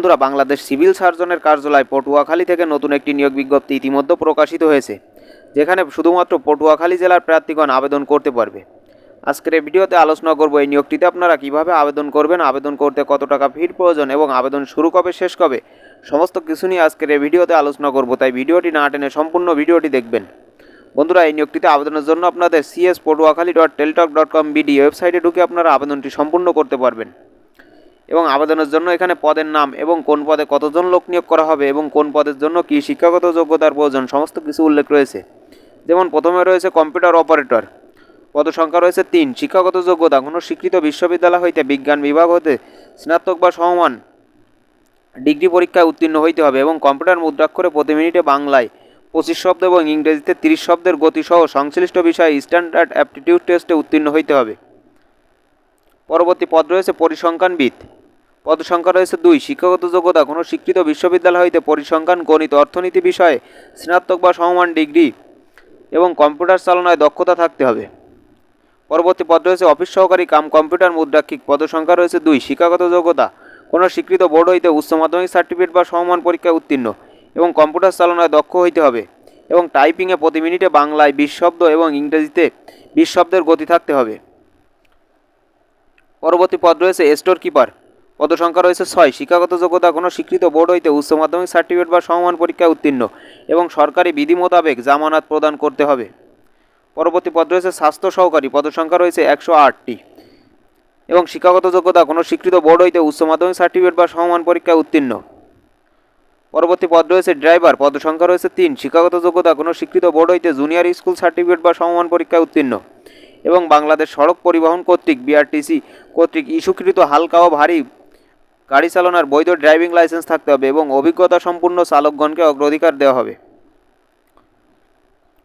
বন্ধুরা, বাংলাদেশ সিভিল সার্জনের কার্যালয় পটুয়াখালী থেকে নতুন একটি নিয়োগ বিজ্ঞপ্তি ইতিমধ্যে প্রকাশিত হয়েছে, যেখানে শুধুমাত্র পটুয়াখালী জেলার প্রার্থীগণ আবেদন করতে পারবে। আজকের এই ভিডিওতে আলোচনা করব এই নিয়োগটিতে আপনারা কীভাবে আবেদন করবেন, আবেদন করতে কত টাকা ফির প্রয়োজন এবং আবেদন শুরু কবে, শেষ কবে, সমস্ত কিছু নিয়ে আজকের এই ভিডিওতে আলোচনা করব, তাই ভিডিওটি না টেনে সম্পূর্ণ ভিডিওটি দেখবেন। বন্ধুরা, এই নিয়োগটিতে আবেদনের জন্য আপনাদের CS Patuakhali dot Teletalk dot com BD ওয়েবসাইটে ঢুকে আপনারা আবেদনটি সম্পূর্ণ করতে পারবেন। এবং আবেদনের জন্য এখানে পদের নাম এবং কোন পদে কতজন লোক নিয়োগ করা হবে এবং কোন পদের জন্য কী শিক্ষাগত যোগ্যতার প্রয়োজন, সমস্ত কিছু উল্লেখ রয়েছে। যেমন প্রথমে রয়েছে কম্পিউটার অপারেটর। পদসংখ্যা রয়েছে তিন, শিক্ষাগত যোগ্যতা, কোনো স্বীকৃত বিশ্ববিদ্যালয় হইতে বিজ্ঞান বিভাগ হতে স্নাতক বা সমমান ডিগ্রি পরীক্ষায় উত্তীর্ণ হইতে হবে এবং কম্পিউটার মুদ্রাক্ষরে প্রতি মিনিটে বাংলায় পঁচিশ শব্দ এবং ইংরেজিতে তিরিশ শব্দের গতিসহ সংশ্লিষ্ট বিষয়ে স্ট্যান্ডার্ড অ্যাপটিটিউড টেস্টে উত্তীর্ণ হইতে হবে। পরবর্তী পদ রয়েছে পরিসংখ্যানবিদ। পদ সংখ্যা রয়েছে দুই। শিক্ষাগত যোগ্যতা, কোনো স্বীকৃত বিশ্ববিদ্যালয় হইতে পরিসংখ্যান, গণিত, অর্থনীতি বিষয়ে স্নাতক বা সমমান ডিগ্রি এবং কম্পিউটার চালনায় দক্ষতা থাকতে হবে। পরবর্তী পদ রয়েছে অফিস সহকারী কাম, কম্পিউটার, মুদ্রাক্ষিক। পদ সংখ্যা রয়েছে দুই। শিক্ষাগত যোগ্যতা, কোনো স্বীকৃত বোর্ড হইতে উচ্চ মাধ্যমিক সার্টিফিকেট বা সমমান পরীক্ষায় উত্তীর্ণ এবং কম্পিউটার চালনায় দক্ষ হইতে হবে এবং টাইপিংয়ে প্রতি মিনিটে বাংলায় বিশ শব্দ এবং ইংরেজিতে বিশ শব্দের গতি থাকতে হবে। পরবর্তী পদ রয়েছে স্টোর কিপার পদসংখ্যা রয়েছে ছয়। শিক্ষাগত যোগ্যতা কোনো স্বীকৃত বোর্ড হইতে উচ্চ মাধ্যমিক সার্টিফিকেট বা সমমান পরীক্ষায় উত্তীর্ণ এবং সরকারি বিধি মোতাবেক জামানত প্রদান করতে হবে। পরবর্তী পদ রয়েছে স্বাস্থ্য সহকারী। পদসংখ্যা রয়েছে একশো আটটি। এবং শিক্ষাগত যোগ্যতা কোনো স্বীকৃত বোর্ড হইতে উচ্চ মাধ্যমিক সার্টিফিকেট বা সমমান পরীক্ষায় উত্তীর্ণ। পরবর্তী পদ রয়েছে ড্রাইভার। পদসংখ্যা রয়েছে তিন। শিক্ষাগত যোগ্যতা কোনো স্বীকৃত বোর্ড হইতে জুনিয়র স্কুল সার্টিফিকেট বা সমমান পরীক্ষায় উত্তীর্ণ এবং বাংলাদেশ সড়ক পরিবহন কর্তৃক বিআরটিসি কর্তৃক ইস্যুকৃত হালকা ও ভারী গাড়ি চালানোর বৈধ ড্রাইভিং লাইসেন্স থাকতে হবে এবং অভিজ্ঞতা সম্পূর্ণ চালকগণকে অগ্রাধিকার দেওয়া হবে।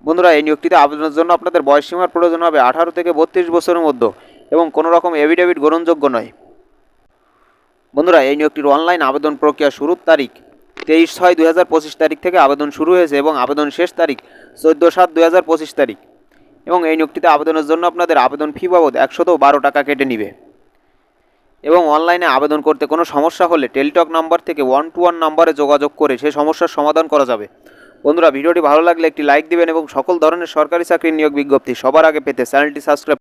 বন্ধুরা, এই নিয়োগটিতে আবেদনের জন্য আপনাদের বয়সসীমার প্রয়োজন হবে আঠারো থেকে বত্রিশ বছরের মধ্যে এবং কোনো রকম এভিডেভিট গ্রহণযোগ্য নয়। বন্ধুরা, এই নিয়োগটির অনলাইন আবেদন প্রক্রিয়া শুরুর তারিখ তেইশ ছয় দুই হাজার পঁচিশ তারিখ থেকে আবেদন শুরু হয়েছে এবং আবেদন শেষ তারিখ চোদ্দ সাত দুই হাজার পঁচিশ তারিখ। এবং এই নিয়োগটিতে আবেদনের জন্য আপনাদের আবেদন ফি বাবদ একশত বারো টাকা কেটে নিবে। এবং অনলাইনে আবেদন করতে কোনো সমস্যা হলে টেলিটক নাম্বার থেকে ওয়ান টু ওয়ান নাম্বারে যোগাযোগ করে সেই সমস্যার সমাধান করা যাবে। বন্ধুরা, ভিডিওটি ভালো লাগলে একটি লাইক দিবেন এবং সকল ধরনের সরকারি চাকরির নিয়োগ বিজ্ঞপ্তি সবার আগে পেতে চ্যানেলটি সাবস্ক্রাইব